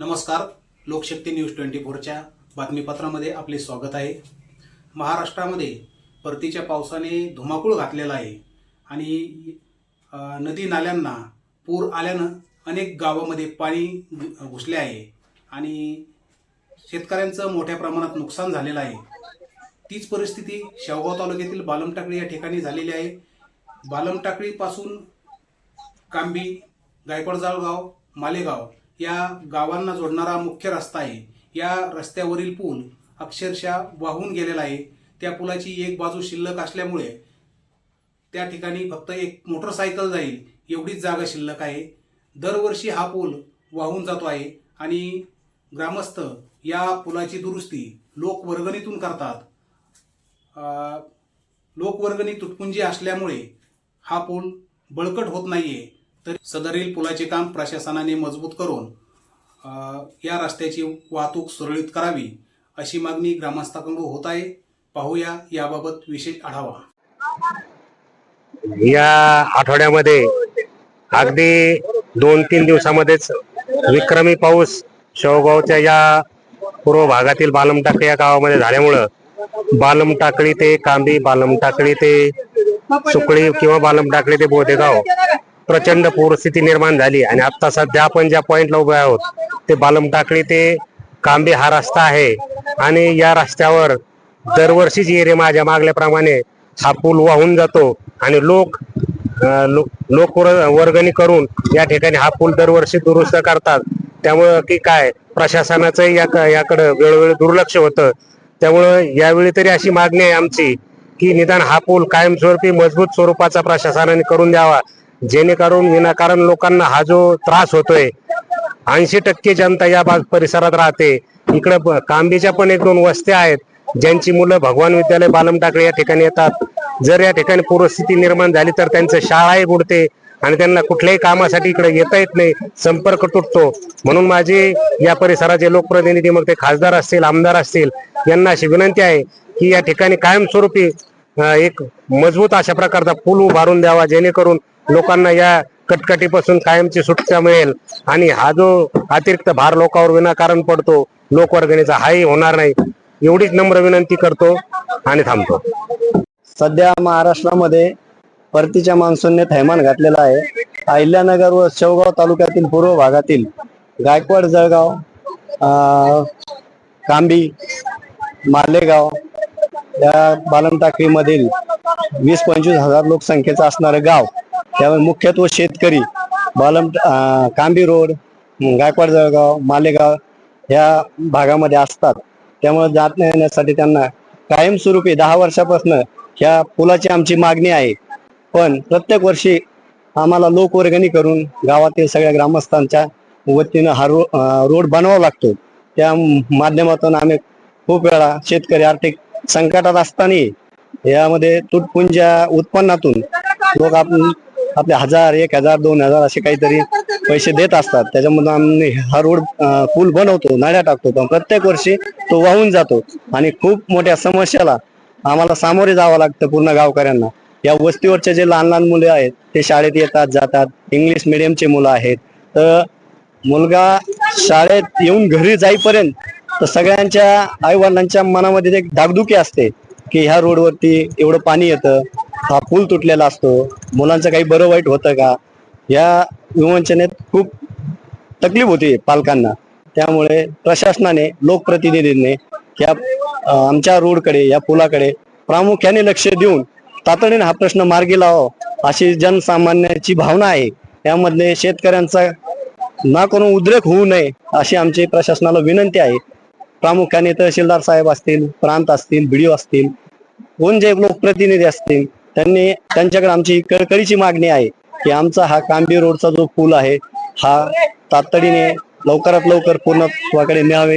नमस्कार. लोकशक्ती news twenty फोरच्या बातमीपत्रामध्ये आपले स्वागत आहे. महाराष्ट्रामध्ये परतीच्या पावसाने धुमाकूळ घातलेला आहे आणि नदी नाल्यांना पूर आल्यानं अनेक गावामध्ये पाणी घुसले आहे आणि शेतकऱ्यांचं मोठ्या प्रमाणात नुकसान झालेलं आहे. तीच परिस्थिती शेवगाव तालुक्यातील बालमटाकळी या ठिकाणी झालेली आहे. बालमटाकळीपासून कांबी गायकवाड जाळगाव मालेगाव या गावांना जोडणारा मुख्य रस्ता आहे. या रस्त्यावरील पूल अक्षरशः वाहून गेलेला आहे. त्या पुलाची एक बाजू शिल्लक असल्यामुळे त्या ठिकाणी फक्त एक मोटरसायकल जाईल एवढीच जागा शिल्लक आहे. दरवर्षी हा पूल वाहून जातो आहे आणि ग्रामस्थ या पुलाची दुरुस्ती लोकवर्गणीतून करतात. लोकवर्गणी तुटपुंजी असल्यामुळे हा पूल बळकट होत नाही आहे तर सदरील पुलाचे काम प्रशासनाने मजबूत करून या रस्त्याची वाहतूक सुरळीत करावी अशी मागणी ग्रामस्थांकडून होत आहे. पाहूया याबाबत विशेष आढावा. या आठवड्यामध्ये अगदी दोन तीन दिवसामध्येच विक्रमी पाऊस शेवगावच्या या पूर्व भागातील बालमटाकळी या गावामध्ये झाल्यामुळं बालमटाकळी ते कांबी बालमटाकळी ते सुकळी किंवा बालमटाकळी ते बोधेगाव प्रचंड पूरस्थिती निर्माण झाली आणि आता सध्या आपण ज्या पॉईंटला उभे आहोत ते बालमटाकळी ते कांबे हा रस्ता आहे. आणि या रस्त्यावर दरवर्षीच येरे माझ्या मागल्याप्रमाणे हा पूल वाहून जातो आणि लोक लो- लोक वर्गणी करून या ठिकाणी हा पूल दरवर्षी दुरुस्त करतात. त्यामुळं की काय प्रशासनाचं या याकडं वेळोवेळी दुर्लक्ष होतं. त्यामुळं यावेळी तरी अशी मागणी आहे आमची की निदान हा पूल कायमस्वरूपी मजबूत स्वरूपाचा प्रशासनाने करून द्यावा. जेणेकरून विनाकारण लोकांना हा जो त्रास होतोय ऐंशी टक्के जनता या भाग परिसरात राहते. इकडे कांबीच्या पण एक दोन वस्त्या आहेत ज्यांची मुलं भगवान विद्यालय बालम टाकळे या ठिकाणी येतात. जर या ठिकाणी पूरस्थिती निर्माण झाली तर त्यांचं शाळाही बुडते आणि त्यांना कुठल्याही कामासाठी इकडे येता येत नाही संपर्क तुटतो. म्हणून माझी या परिसराचे लोकप्रतिनिधी मग ते खासदार असतील आमदार असतील यांना अशी विनंती आहे की या ठिकाणी कायमस्वरूपी एक मजबूत अशा प्रकारचा पूल उभारून द्यावा जेणेकरून लोकांना या कटकटीपासून कायमची सुटका मिळेल. आणि हा जो अतिरिक्त भार लोकांवर विनाकारण पडतो लोकवर्गणीचा हाही होणार नाही. एवढीच नम्र विनंती करतो आणि थांबतो. सध्या महाराष्ट्रामध्ये परतीच्या मान्सूनने थैमान घातलेला आहे. अहिल्यानगर व शेवगाव तालुक्यातील पूर्व भागातील गायकवाड जळगाव कांबी मालेगाव या बालमटाकळीमधील वीस पंचवीस हजार लोकसंख्येचं असणारं गाव त्यामुळे मुख्यत्वे शेतकरी बालम कांबी रोड गायकवाड जळगाव मालेगाव या भागामध्ये असतात. त्यामुळे जात येण्यासाठी त्यांना कायमस्वरूपी दहा वर्षापासून ह्या पुलाची आमची मागणी आहे. पण प्रत्येक वर्षी आम्हाला लोकवर्गणी करून गावातील सगळ्या ग्रामस्थांच्या वतीनं हा रो रोड बनवावा लागतो. त्या माध्यमातून आम्ही खूप वेळा शेतकरी आर्थिक संकटात असताना यामध्ये तुटपुंज्या उत्पन्नातून लोक आपण आपले हजार एक हजार दोन हजार असे काहीतरी पैसे देत असतात. त्याच्यामधून आम्ही हा रोड पूल बनवतो नाड्या टाकतो. पण प्रत्येक वर्षी तो वाहून जातो आणि खूप मोठ्या समस्याला आम्हाला सामोरे जावं लागतं पूर्ण गावकऱ्यांना. या वस्तीवरचे जे लहान लहान मुले आहेत ते शाळेत येतात जातात. इंग्लिश मिडियमचे मुलं आहेत. तर मुलगा शाळेत येऊन घरी जाईपर्यंत तर सगळ्यांच्या आई वडिलांच्या मनामध्ये एक धाकधुकी असते की ह्या रोडवरती एवढं पाणी येतं हा पूल तुटलेला असतो मुलांचं काही बरं वाईट होतं का? या विमोचनेत खूप तकलीफ होती पालकांना. त्यामुळे प्रशासनाने लोकप्रतिनिधींनी या आमच्या रोडकडे या पुलाकडे प्रामुख्याने लक्ष देऊन तातडीने हा प्रश्न मार्गी लावा अशी जनसामान्याची भावना आहे. यामधले शेतकऱ्यांचा ना करून उद्रेक होऊ नये अशी आमची प्रशासनाला विनंती आहे. प्रामुख्याने तहसीलदार साहेब असतील प्रांत असतील बीडीओ असतील कोण जे लोकप्रतिनिधी असतील त्यांनी त्यांच्याकडे आमची कळकळीची मागणी आहे की आमचा हा कांबी रोडचा जो पूल आहे हा तातडीने लवकरात लवकर पूर्णत्वाकडे न्यावे.